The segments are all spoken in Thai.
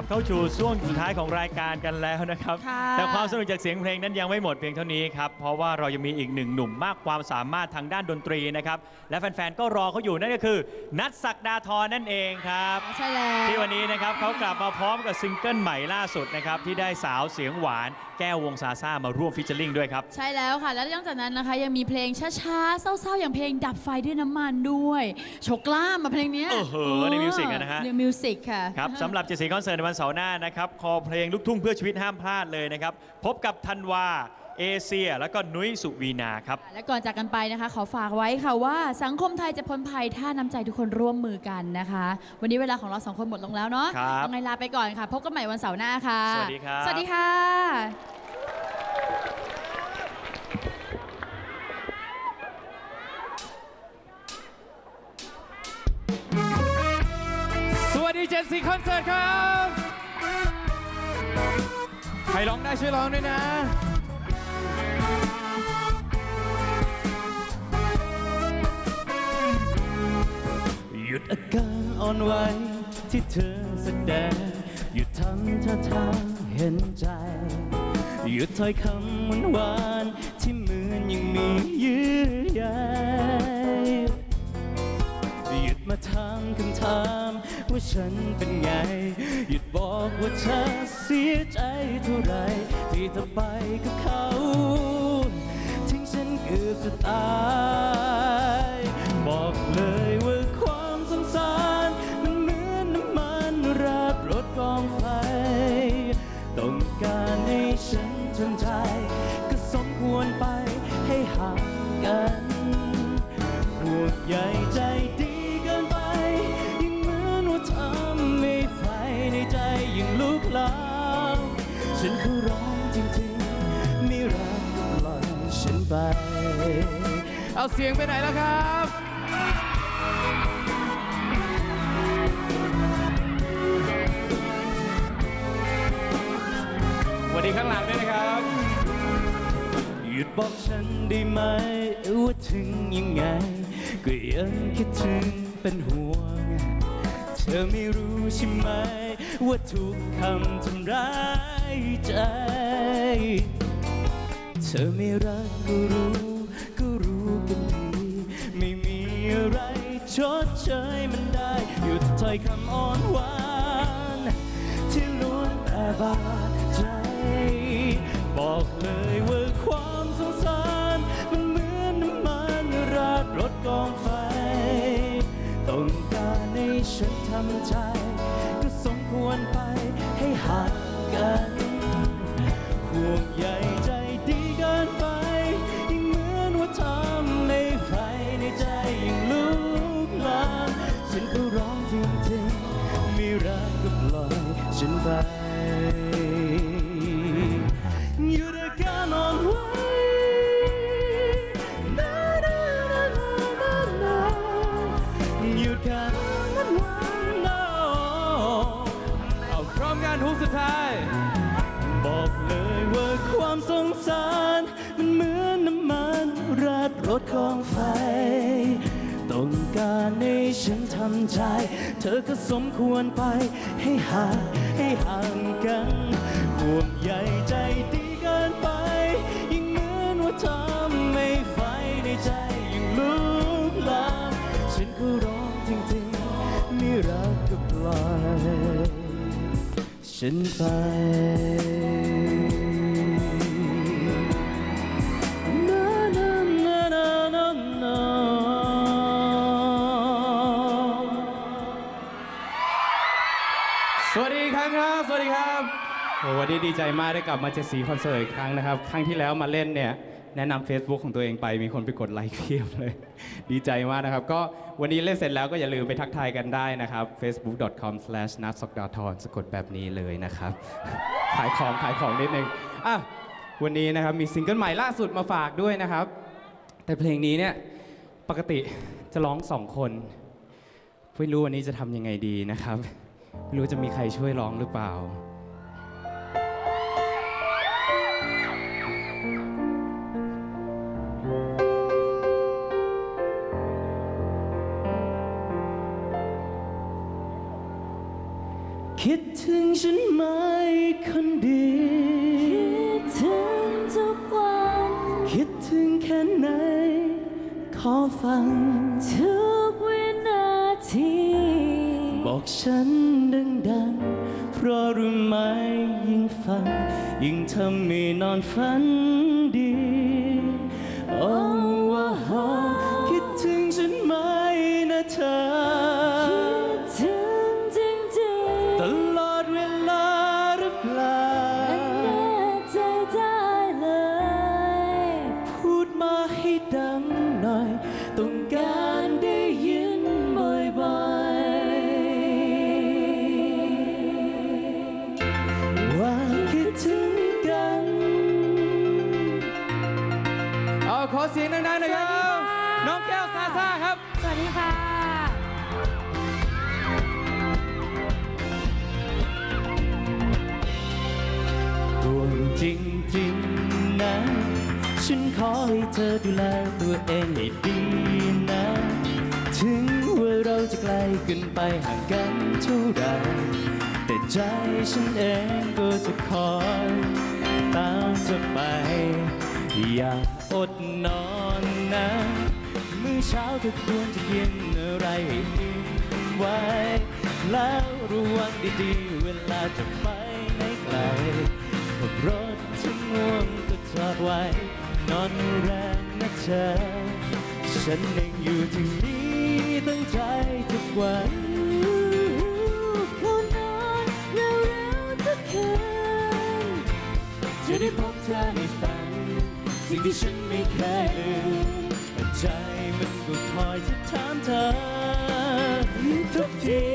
ลับเข้าสู่ช่วงสุดท้ายของรายการกันแล้วนะครับค่ะแต่ความสนุกจากเสียงเพลงนั้นยังไม่หมดเพียงเท่านี้ครับ เพราะว่าเรายังมีอีกหนึ่งหนุ่มมากความสามารถทางด้านดนตรีนะครับ และแฟนๆ ก็รอเขาอยู่นั่นก็คือ นัทศักดาธรนั่นเองครับ ใช่แล้วที่วันนี้นะครับเขากลับมาพร้อมกับซิงเกิลใหม่ล่าสุดนะครับที่ได้สาวเสียงหวาน แก้ววงซาซ่ามาร่วมฟิชเชอร์ลิงด้วยครับ ใช่แล้วค่ะ แล้วนอกจากนั้นนะคะ ยังมีเพลงช้าๆ เศร้าๆ อย่างเพลงดับไฟด้วยน้ำมันด้วยโชกล้ามมาเพลงเนี้ยโอ้โหในมิวสิกอะนะฮะในมิวสิกค่ะครับสำหรับเจดสีคอนเสิร์ตในวันเสาร์หน้านะครับ คอเพลงลูกทุ่งเพื่อชีวิตห้ามพลาดเลยนะครับ พบกับธันวาเอเชีย แล้วก็นุ้ยสุวีนาครับ และก่อนจากกันไปนะคะ ขอฝากไว้ค่ะว่าสังคมไทยจะพ้นภัยถ้าน้ำใจทุกคนร่วมมือกันนะคะ วันนี้เวลาของเราสองคนหมดลงแล้วเนาะครับยังไงลาไปก่อนค่ะ พบกันใหม่วันเสาร์หน้าค่ะ สวัสดีครับ สวัสดีค่ะสวัสดีเจนซีคอนเสิร์ตครับใค รร้องได้ช่วยร้องด้วยนะหยุดอาการอ่อนไหวที่เธอแสดงหยุดทำท่าทางเห็นใจหยุดถ้อยคำหวานหวานที่เหมือนยังมีเยื่อใยหยุดมาถามคำถาม ว่าฉันเป็นไง หยุดบอกว่าเธอเสียใจเท่าไร ที่เธอไปกับเขา ทิ้งฉันเกือบจะตาย บอกเลยว่าความสงสาร มันเหมือนน้ำมันราดรถกองไฟ ต้องการให้ฉันทำใจ ก็สมควรไปให้ห่างกันห่วงใย ไป เอาเสียงไปไหนแล้วครับสวัสดีข้างหลังด้วยนะครับ หยุดบอกฉันได้ไหมว่าถึงยังไง ก็ยังคิดถึงเป็นห่วง เธอไม่รู้ใช่ไหม ว่าทุกคำทำร้ายใจ เธอไม่รักก็รู้ ก็รู้กันดี ไม่มีอะไรชดเชยมันได้ หยุดถ้อยคำอ่อนหวาน ที่ล้วนแต่บาดใจ บอกเลยว่าความสงสารมันเหมือนน้ำมันราดรถกองไฟ ต้องการให้ฉันทำใจ ก็สมควรไปให้ห่าง อมกันฮุกสุดท้ายบอกเลยว่าความสงสาร มันเหมือนน้ำมันราดรถของไฟ ต้องการให้ฉันทำใจ เธอก็สมควรไป ให้ห่างให้ห่างกันห่วงใยใจดีเกินไป ยิ่งเหมือนว่าทำใฉันไปสวัสดีครั้งครับ สวัสดีครับโอ้วันนี้ดีใจมากได้กลับมาเจดสีคอนเสิร์ตอีกครั้งนะครับ ครั้งที่แล้วมาเล่นเนี่ย แนะนำ Facebook ของตัวเองไปมีคนไปกดไลค์เพียบเลย ดีใจมากนะครับ ก็วันนี้เล่นเสร็จแล้วก็อย่าลืมไปทักทายกันได้นะครับ facebook.com s l a s h n a t s o k d a t o n สะกดแบบนี้เลยนะครับ ขายของขายของนิดนึงอะวันนี้นะครับมีซิงเกิลใหม่ล่าสุดมาฝากด้วยนะครับ แต่เพลงนี้เนี่ยปกติจะร้องสองคนไม่รู้วันนี้จะทำยังไงดีนะครับไม่รู้จะมีใครช่วยร้องหรือเปล่า คิดถึงฉันไหมคนดีคิดถึงทุกวันคิดถึงแค่ไหน ขอฟังทุกวินาที บอกฉันดังๆ เพราะรู้ไหมยิ่งฟัง ยิ่งทำให้นอนฝัน ดังๆหน่อยครับ น้องแก้วซาซ่าครับ สวัสดีค่ะห่วงจริงๆนะ ฉันขอให้เธอดูแลตัวเองให้ดีนะ ถึงว่าเราจะไกลกันไปห่างกันเท่าไหรแต่ใจฉันเองก็จะคอยตามเธอไป อย่าอดนอนนะมื้อเช้าเธอควรจะกินอะไรให้อิ่มไว้ แล้วระวังดีๆ เวลาจะไปไหนไกลขับรถที่ง่วงก็จอดไว้ นอนแรงนะเธอ ฉันเองอยู่ที่นี่ตั้งใจทุกวันเขานอนเร็วๆทุกคืนจะได้พบเธอในฝัน สิ่งที่ฉันไม่เคยลืมแต่ใจมันก็คอยจะถามเธอทุกที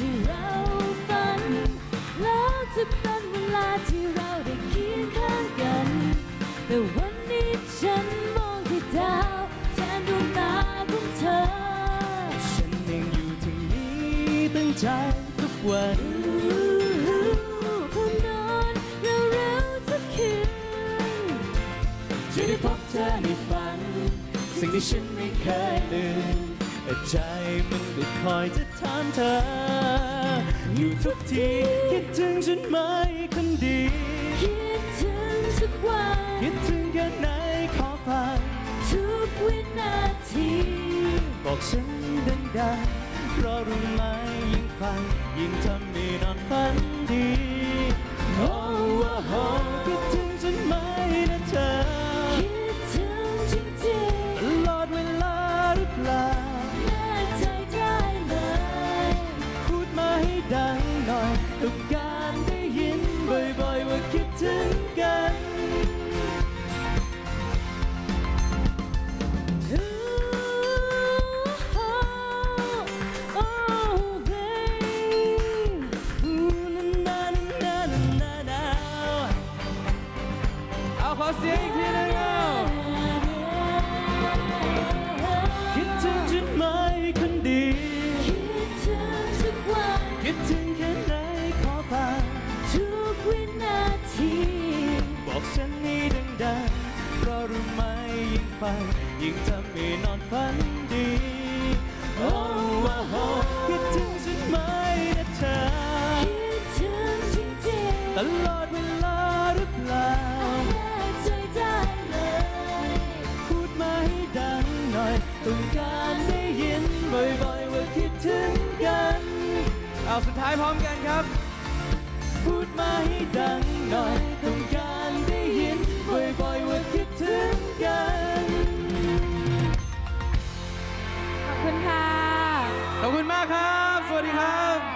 ที่เราฝัน แล้วจะเป็นเวลาที่เราได้เคียงข้างกัน แต่วันนี้ฉันมองที่ดาวแทนดวงตาของเธอ ฉันยังอยู่ที่นี่ตั้งใจทุกวันคนนอนเร็วๆทุกคืนจะได้พบเธอในฝัน สิ่งที่ฉันไม่เคยลืม แต่ใจมันก็คอยจะถามเธอ อยู่ทุกทีคิดถึงฉันไหมคนดี คิดถึงทุกวันคิดถึงแค่ไหนขอฟังทุกวินาที บอกฉันดังๆเพราะรู้ไหมยิ่งฟังยิ่งทำให้นอนฝันดี โอ้โอ้โอ้คิดถึงฉันไหมนะเธอ วินาที บอกฉันให้ดังๆเพราะรู้ไหมยิ่งฟังยิ่งทำให้นอนฝันดี โอ้ว้าโหคิดถึงฉันไหมนะเธอคิดถึงจริงตลอดเวลาหรือเปล่าๆแน่ใจได้เลย พูดมาให้ดังหน่อยต้องการได้ยินบ่อยๆว่าคิดถึงกัน เอาสุดท้ายพร้อมกันครับพูด มาให้ดังหน่อยต้องการได้ยินบ่อยๆว่าคิดถึงกัน ขอบคุณค่ะ ขอบคุณมากครับ สวัสดีครับ